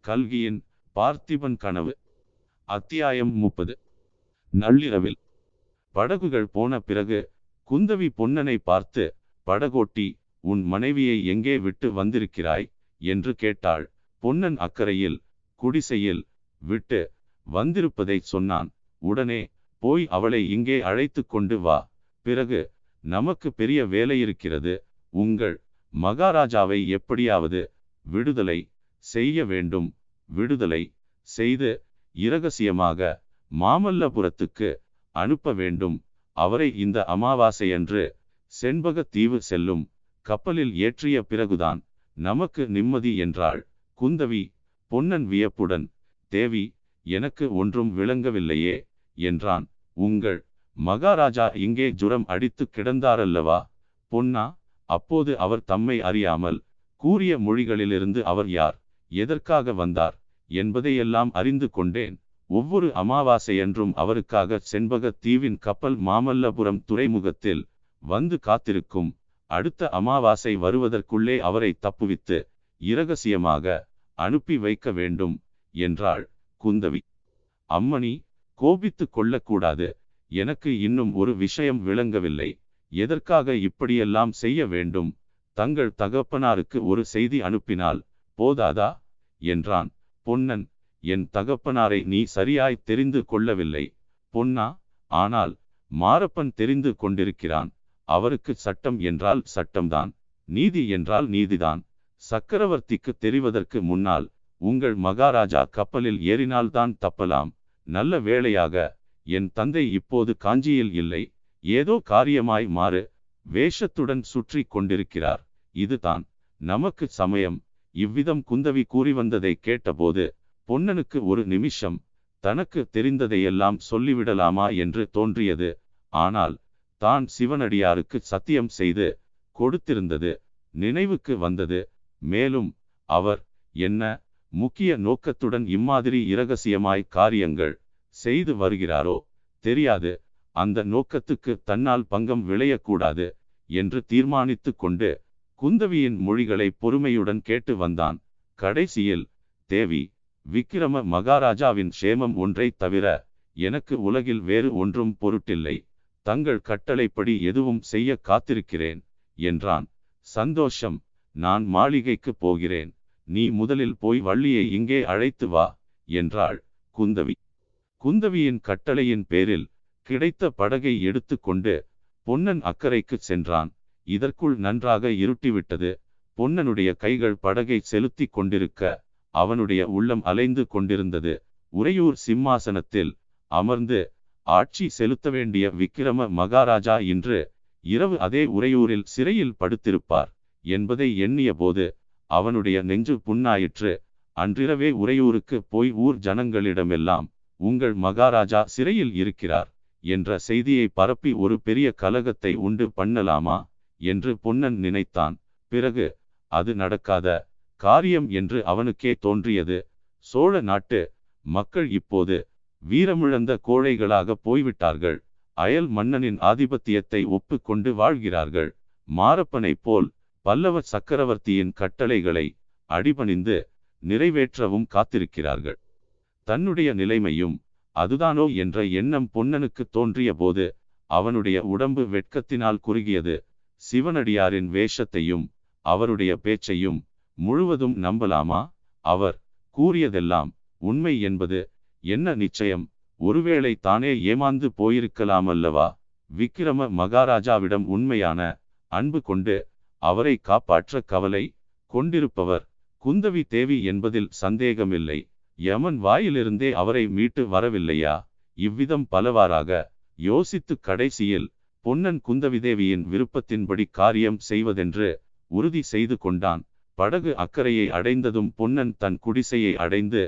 கல்கியின் பார்த்திபன் கனவு அத்தியாயம் முப்பது. நள்ளிரவில் படகுகள் போன பிறகு குந்தவி பொன்னனை பார்த்து படகோட்டி உன் மனைவியை எங்கே விட்டு வந்திருக்கிறாய்? என்று கேட்டாள். பொன்னன் அக்கறையில் குடிசையில் விட்டு வந்திருப்பதை சொன்னான். உடனே போய் அவளை இங்கே அழைத்து கொண்டு வா. பிறகு நமக்கு பெரிய வேலை இருக்கிறது உங்கள் மகாராஜாவை எப்படியாவது விடுதலை செய்ய வேண்டும். விடுதலை செய்து இரகசியமாக மாமல்லபுரத்துக்கு அனுப்ப வேண்டும். அவரை இந்த அமாவாசையன்று செண்பகத்தீவு செல்லும் கப்பலில் ஏற்றிய பிறகுதான் நமக்கு நிம்மதி என்றாள். குந்தவி பொன்னன் வியப்புடன் தேவி எனக்கு ஒன்றும் விளங்கவில்லையே. என்றான். உங்கள் மகாராஜா இங்கே ஜுரம் அடித்து கிடந்தாரல்லவா? பொன்னா அப்போது அவர் தம்மை அறியாமல் கூறிய மொழிகளிலிருந்து அவர் யார் எதற்காக வந்தார் என்பதையெல்லாம் அறிந்து கொண்டேன். ஒவ்வொரு அமாவாசையன்றும் அவருக்காக செண்பக தீவின் கப்பல் மாமல்லபுரம் துறைமுகத்தில் வந்து காத்திருக்கும் அடுத்த அமாவாசை வருவதற்குள்ளே அவரை தப்புவித்து இரகசியமாக அனுப்பி வைக்க வேண்டும் என்றாள் குந்தவி. அம்மணி கோபித்து கொள்ளக்கூடாது. எனக்கு இன்னும் ஒரு விஷயம் விளங்கவில்லை. எதற்காக இப்படியெல்லாம் செய்ய வேண்டும்? தங்கள் தகப்பனாருக்கு ஒரு செய்தி அனுப்பினால் போதாதா? என்றான். பொன்னன் என் தகப்பனாரை நீ சரியாய் தெரிந்து கொள்ளவில்லை. பொன்னா ஆனால் மாரப்பன் தெரிந்து கொண்டிருக்கிறான். அவருக்கு சட்டம் என்றால் சட்டம்தான். நீதி என்றால் நீதிதான். சக்கரவர்த்திக்கு தெரிவதற்கு முன்னால் உங்கள் மகாராஜா கப்பலில் ஏறினால்தான் தப்பலாம். நல்ல வேளையாக என் தந்தை இப்போது காஞ்சியில் இல்லை ஏதோ காரியமாய் மாறு வேஷத்துடன் சுற்றி கொண்டிருக்கிறார். இதுதான் நமக்கு சமயம். இவ்விதம் குந்தவி கூறி வந்ததை கேட்டபோது பொன்னனுக்கு ஒரு நிமிஷம் தனக்கு தெரிந்ததையெல்லாம் சொல்லிவிடலாமா என்று தோன்றியது. ஆனால் தான் சிவனடியாருக்கு சத்தியம் செய்து கொடுத்திருந்தது நினைவுக்கு வந்தது. மேலும் அவர் என்ன முக்கிய நோக்கத்துடன் இம்மாதிரி இரகசியமாய் காரியங்கள் செய்து வருகிறாரோ தெரியாது. அந்த நோக்கத்துக்கு தன்னால் பங்கம் விளையக்கூடாது என்று தீர்மானித்து கொண்டு குந்தவியின் மொழிகளை பொறுமையுடன் கேட்டு வந்தான். கடைசியில் தேவி விக்கிரம மகாராஜாவின் சேமம் ஒன்றை தவிர எனக்கு உலகில் வேறு ஒன்றும் பொருட்டில்லை. தங்கள் கட்டளைப்படி எதுவும் செய்ய காத்திருக்கிறேன் என்றான். சந்தோஷம் நான் மாளிகைக்கு போகிறேன். நீ முதலில் போய் வள்ளியை இங்கே அழைத்து வா என்றாள் குந்தவி. குந்தவியின் கட்டளையின் பேரில் கிடைத்த படகை எடுத்துக்கொண்டு பொன்னன் அக்கறைக்கு சென்றான். இதற்குள் நன்றாக இருட்டிவிட்டது. பொன்னனுடைய கைகள் படகை செலுத்தி கொண்டிருக்க அவனுடைய உள்ளம் அலைந்து கொண்டிருந்தது. உறையூர் சிம்மாசனத்தில் அமர்ந்து ஆட்சி செலுத்த வேண்டிய விக்கிரம மகாராஜா இன்று இரவு அதே உறையூரில் சிறையில் படுத்திருப்பார் என்பதை எண்ணிய போது அவனுடைய நெஞ்சு புண்ணாயிற்று. அன்றிரவே உறையூருக்கு போய் ஊர் ஜனங்களிடமெல்லாம் உங்கள் மகாராஜா சிறையில் இருக்கிறார் என்ற செய்தியை பரப்பி ஒரு பெரிய கலகத்தை உண்டு பண்ணலாமா? என்று பொன்னன் நினைத்தான். பிறகு அது நடக்காத காரியம் என்று அவனுக்கே தோன்றியது. சோழ நாட்டு மக்கள் இப்போது வீரமிழந்த கோழைகளாக போய்விட்டார்கள். அயல் மன்னனின் ஆதிபத்தியத்தை ஒப்புக்கொண்டு வாழ்கிறார்கள். மாரப்பனைப் போல் பல்லவ சக்கரவர்த்தியின் கட்டளைகளை அடிபணிந்து நிறைவேற்றவும் காத்திருக்கிறார்கள். தன்னுடைய நிலைமையும் அதுதானோ என்ற எண்ணம் பொன்னனுக்கு தோன்றிய போது அவனுடைய உடம்பு வெட்கத்தினால் குறுகியது. சிவனடியாரின் வேஷத்தையும் அவருடைய பேச்சையும் முழுவதும் நம்பலாமா? அவர் கூறியதெல்லாம் உண்மை என்பது என்ன நிச்சயம்? ஒருவேளை தானே ஏமாந்து போயிருக்கலாமல்லவா? விக்கிரம மகாராஜாவிடம் உண்மையான அன்பு கொண்டு அவரை காப்பாற்ற கவலை கொண்டிருப்பவர். குந்தவி தேவி என்பதில் சந்தேகமில்லை. யமன் வாயிலிருந்தே அவரை மீட்டு வரவில்லையா? இவ்விதம் பலவாறாக யோசித்து கடைசியில் பொன்னன் குந்தவி தேவியின் விருப்பத்தின்படி காரியம் செய்வதென்று உறுதி செய்து கொண்டான். படகு அக்கறையை அடைந்ததும் பொன்னன் தன் குடிசையை அடைந்து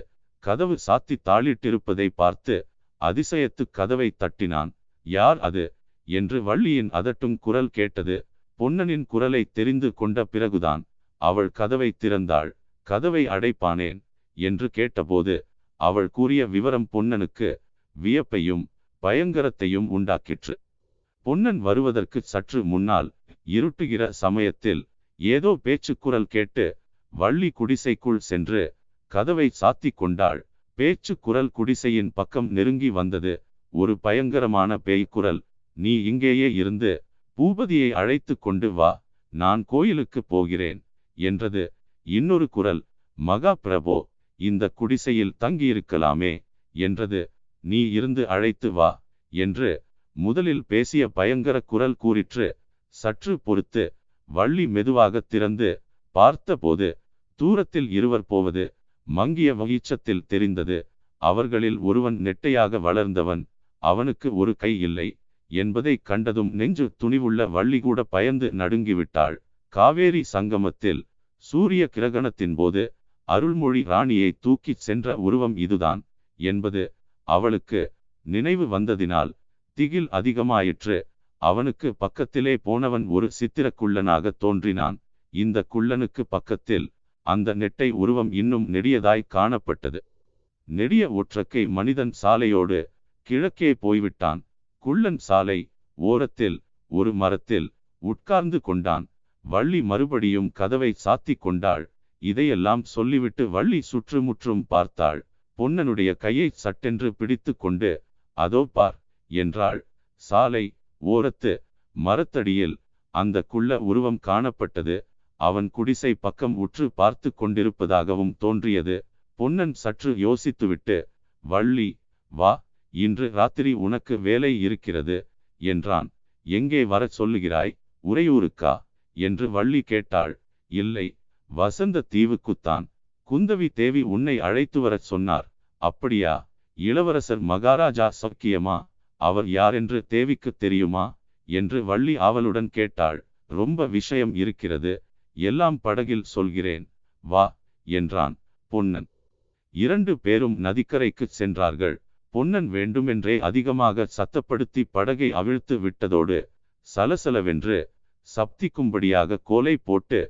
கதவு சாத்தி தாளிட்டிருப்பதை பார்த்து அதிசயத்து கதவை தட்டினான். யார் அது? என்று வள்ளியின் அதட்டும் குரல் கேட்டது. பொன்னனின் குரலை தெரிந்து கொண்ட பிறகுதான் அவள் கதவை திறந்தாள். கதவை அடைப்பானேன்? என்று கேட்டபோது அவள் கூறிய விவரம் பொன்னனுக்கு வியப்பையும் பயங்கரத்தையும் உண்டாக்கிற்று. பொன்னன் வருவதற்கு சற்று முன்னால் இருட்டுகிற சமயத்தில் ஏதோ பேச்சுக்குரல் கேட்டு வள்ளி குடிசைக்குள் சென்று கதவை சாத்திக் கொண்டாள். பேச்சு குரல் குடிசையின் பக்கம் நெருங்கி வந்தது ஒரு பயங்கரமான பேய்க்குரல். நீ இங்கேயே இருந்து பூபதியை அழைத்து கொண்டு வா நான் கோயிலுக்கு போகிறேன் என்றது. இன்னொரு குரல் மகா பிரபோ இந்த குடிசையில் தங்கியிருக்கலாமே என்றது. நீ இருந்து அழைத்து வா என்று முதலில் பேசிய பயங்கர குரல் கூறிற்று. சற்று பொறுத்து வள்ளி மெதுவாக திறந்து பார்த்தபோது தூரத்தில் இருவர் போவது மங்கிய வகிச்சத்தில் தெரிந்தது. அவர்களில் ஒருவன் நெட்டையாக வளர்ந்தவன் அவனுக்கு ஒரு கை இல்லை. என்பதை கண்டதும் நெஞ்சு துணிவுள்ள வள்ளி கூட பயந்து நடுங்கிவிட்டாள். காவேரி சங்கமத்தில் சூரிய கிரகணத்தின் போது அருள்மொழி ராணியை தூக்கிச் சென்ற உருவம் இதுதான் என்பது அவளுக்கு நினைவு வந்ததினால் திகில் அதிகமாயிற்று. அவனுக்கு பக்கத்திலே போனவன் ஒரு சித்திரக்குள்ளனாக தோன்றினான். இந்த குள்ளனுக்கு பக்கத்தில் அந்த நெட்டை உருவம் இன்னும் நெடியதாய் காணப்பட்டது. நெடிய ஒற்றக்கை மனிதன் சாலையோடு கிழக்கே போய்விட்டான். குள்ளன் சாலை ஓரத்தில் ஒரு மரத்தில் உட்கார்ந்து கொண்டான். வள்ளி மறுபடியும் கதவை சாத்திக் கொண்டாள். இதையெல்லாம் சொல்லிவிட்டு வள்ளி சுற்றுமுற்றும் பார்த்தாள். பொன்னனுடைய கையை சட்டென்று பிடித்து கொண்டு அதோ பார் என்றாள். சாலை ஓரத்து மரத்தடியில் அந்த குள்ள உருவம் காணப்பட்டது. அவன் குடிசை பக்கம் உற்று பார்த்து கொண்டிருப்பதாகவும் தோன்றியது. பொன்னன் சற்று யோசித்துவிட்டு வள்ளி வா இன்று ராத்திரி உனக்கு வேலை இருக்கிறது என்றான். எங்கே வரச் சொல்லுகிறாய்? உறையூருக்கா? என்று வள்ளி கேட்டாள். இல்லை. வசந்த தீவுக்குத்தான் குந்தவி தேவி உன்னை அழைத்து வரச் சொன்னார். அப்படியா? இளவரசர் மகாராஜா சக்கியமா? அவர் யாரென்று தேவிக்கு தெரியுமா? என்று வள்ளி ஆவலுடன் கேட்டாள். ரொம்ப விஷயம் இருக்கிறது. எல்லாம் படகில் சொல்கிறேன். வா என்றான் பொன்னன். இரண்டு பேரும் நதிக்கரைக்குச் சென்றார்கள். பொன்னன் வேண்டுமென்றே அதிகமாக சத்தப்படுத்தி படகை அவிழ்த்து விட்டதோடு சலசலவென்று சப்திக்கும்படியாக கோலை போட்டு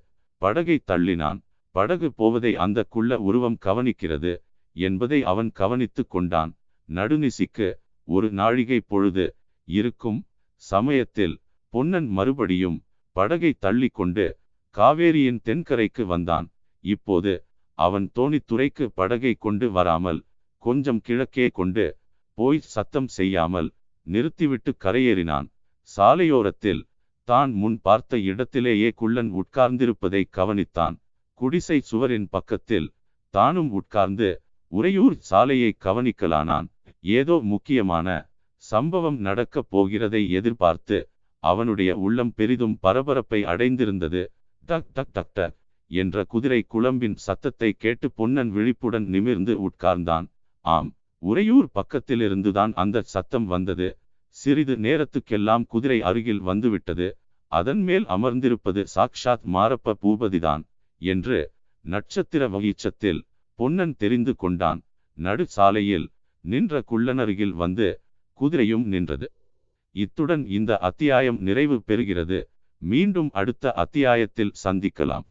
படகை தள்ளினான். படகு போவதை அந்த குள்ள உருவம் கவனிக்கிறது என்பதை அவன் கவனித்து கொண்டான். நடுநிசிக்கு ஒரு நாழிகை பொழுது இருக்கும் சமயத்தில் பொன்னன் மறுபடியும் படகை தள்ளி கொண்டு காவேரியின் தென்கரைக்கு வந்தான். இப்போது அவன் தோணித்துறைக்கு படகை கொண்டு வராமல் கொஞ்சம் கிழக்கே கொண்டு போய் சத்தம் செய்யாமல் நிறுத்திவிட்டு கரையேறினான். சாலையோரத்தில் தான் முன் பார்த்த இடத்திலேயே குள்ளன் உட்கார்ந்திருப்பதை கவனித்தான். குடிசை சுவரின் பக்கத்தில் தானும் உட்கார்ந்து உறையூர் சாலையை கவனிக்கலானான். ஏதோ முக்கியமான சம்பவம் நடக்கப் போகிறதை எதிர்பார்த்து அவனுடைய உள்ளம் பெரிதும் பரபரப்பை அடைந்திருந்தது. டக் டக் டக் டக் என்ற குதிரை குழம்பின் சத்தத்தை கேட்டு பொன்னன் விழிப்புடன் நிமிர்ந்து உட்கார்ந்தான். ஆம் உறையூர் பக்கத்திலிருந்துதான் அந்த சத்தம் வந்தது. சிறிது நேரத்துக்கெல்லாம் குதிரை அருகில் வந்துவிட்டது. அதன் மேல் அமர்ந்திருப்பது சாக்ஷாத் மாரப்ப பூபதிதான் என்று நட்சத்திர வகிச்சத்தில் பொன்னன் தெரிந்து கொண்டான். நடு சாலையில் நின்ற குள்ளனருகில் வந்து குதிரையும் நின்றது. இத்துடன் இந்த அத்தியாயம் நிறைவு பெறுகிறது. மீண்டும் அடுத்த அத்தியாயத்தில் சந்திக்கலாம்.